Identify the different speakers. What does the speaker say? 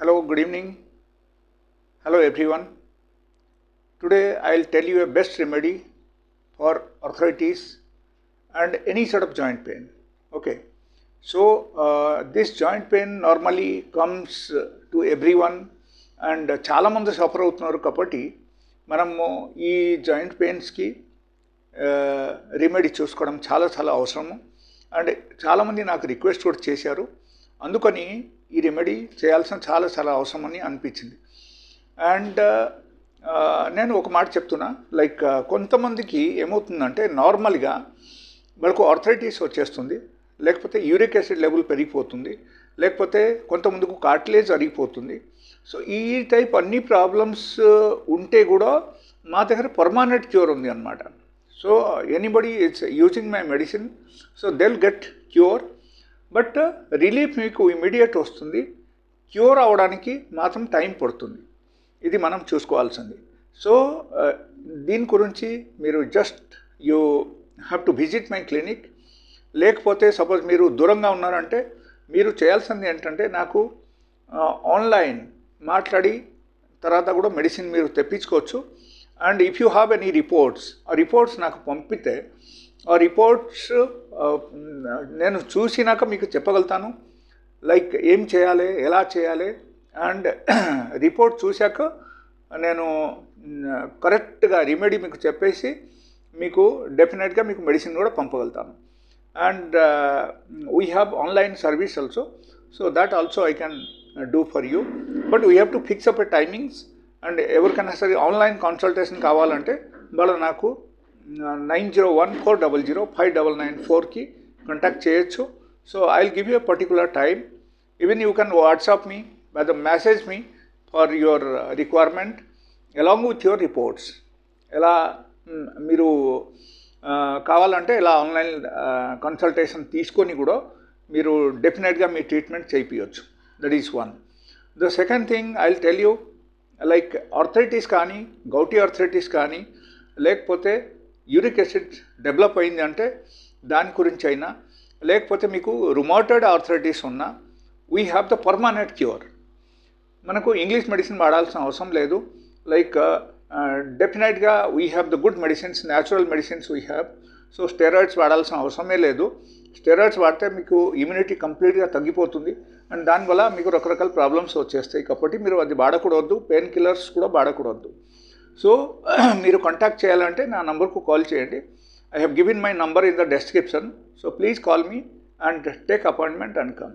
Speaker 1: Hello, good evening. Hello, everyone. Today I'll tell you a best remedy for arthritis and any sort of joint pain. Okay. So, uh, this joint pain normally comes uh, to everyone and చాలామంది suffer అవుతున్నారు కాబట్టి మనము ఈ joint పెయిన్స్కి remedy చూసుకోవడం చాలా చాలా అవసరము and చాలామంది నాకు రిక్వెస్ట్ కూడా చేశారు అందుకని ఈ రెమెడీ చేయాల్సిన చాలా చాలా అవసరమని అనిపించింది. అండ్ uh, uh, నేను ఒక మాట చెప్తున్నా. లైక్ uh, కొంతమందికి ఏమవుతుందంటే నార్మల్గా వాళ్ళకు ఆర్థరైటిస్ వచ్చేస్తుంది లేకపోతే యూరిక్ యాసిడ్ లెవెల్ పెరిగిపోతుంది లేకపోతే కొంతమందికి కార్టిలేజ్ అరిగిపోతుంది. సో ఈ టైప్ అన్ని ప్రాబ్లమ్స్ ఉంటే కూడా మా దగ్గర పర్మానెంట్ క్యూర్ ఉంది అనమాట so anybody it's using my medicine so they'll get cure but relief మీకు ఇమీడియట్ వస్తుంది. క్యూర్ అవడానికి మాత్రం టైం పడుతుంది. ఇది మనం చూసుకోవాల్సింది. సో దీని గురించి మీరు just you have to visit my clinic. లేకపోతే సపోజ్ మీరు దూరంగా ఉన్నారంటే మీరు చేయాల్సింది ఏంటంటే నాకు ఆన్లైన్ మాట్లాడి తర్వాత కూడా మెడిసిన్ మీరు తెప్పించుకోవచ్చు. And if you have any reports ఆ రిపోర్ట్స్ నాకు పంపితే ఆ రిపోర్ట్స్ నేను చూసినాక మీకు చెప్పగలుగుతాను. లైక్ ఏం చేయాలి ఎలా చేయాలి అండ్ రిపోర్ట్ చూశాక నేను కరెక్ట్గా రెమెడీ మీకు చెప్పేసి మీకు డెఫినెట్గా మీకు మెడిసిన్ కూడా పంపగలుగుతాను. And we have online service also so that also I can do for you but we have to fix up a timings and ఎవరికైనా సరే ఆన్లైన్ కన్సల్టేషన్ కావాలంటే వాళ్ళు నాకు nine zero one four double zero five double nine ఫోర్కి contact చేయొచ్చు. So I will give you particular time even you can WhatsApp me by the message me for your requirement along with your reports ఎలా మీరు కావాలంటే ఇలా online consultation తీసుకొని కూడా మీరు డెఫినెట్గా మీ treatment చేయించవచ్చు that is one the second thing I tell you like arthritis కానీ గౌటీ ఆర్థరైటిస్ కానీ లేకపోతే యూరిక్ యాసిడ్ డెవలప్ అయింది అంటే దాని గురించి అయినా లేకపోతే మీకు రుమాటెడ్ ఆర్థరైటిస్ ఉన్నా we have the permanent cure మనకు ఇంగ్లీష్ మెడిసిన్ వాడాల్సిన అవసరం లేదు. లైక్ డెఫినెట్గా we have the good medicines natural medicines we have so steroids వాడాల్సిన అవసరమే లేదు. స్టెరాయిడ్స్ వాడితే మీకు ఇమ్యూనిటీ కంప్లీట్గా తగ్గిపోతుంది. అండ్ దానివల్ల మీకు రకరకాల ప్రాబ్లమ్స్ వచ్చేస్తాయి. కాబట్టి మీరు అది వాడకూడదు. పెయిన్ కిల్లర్స్ కూడా వాడకూడదు. సో మీరు కాంటాక్ట్ చేయాలంటే నా నంబర్కు కాల్ చేయండి. I have given my number in the description. So please call me and take appointment and come.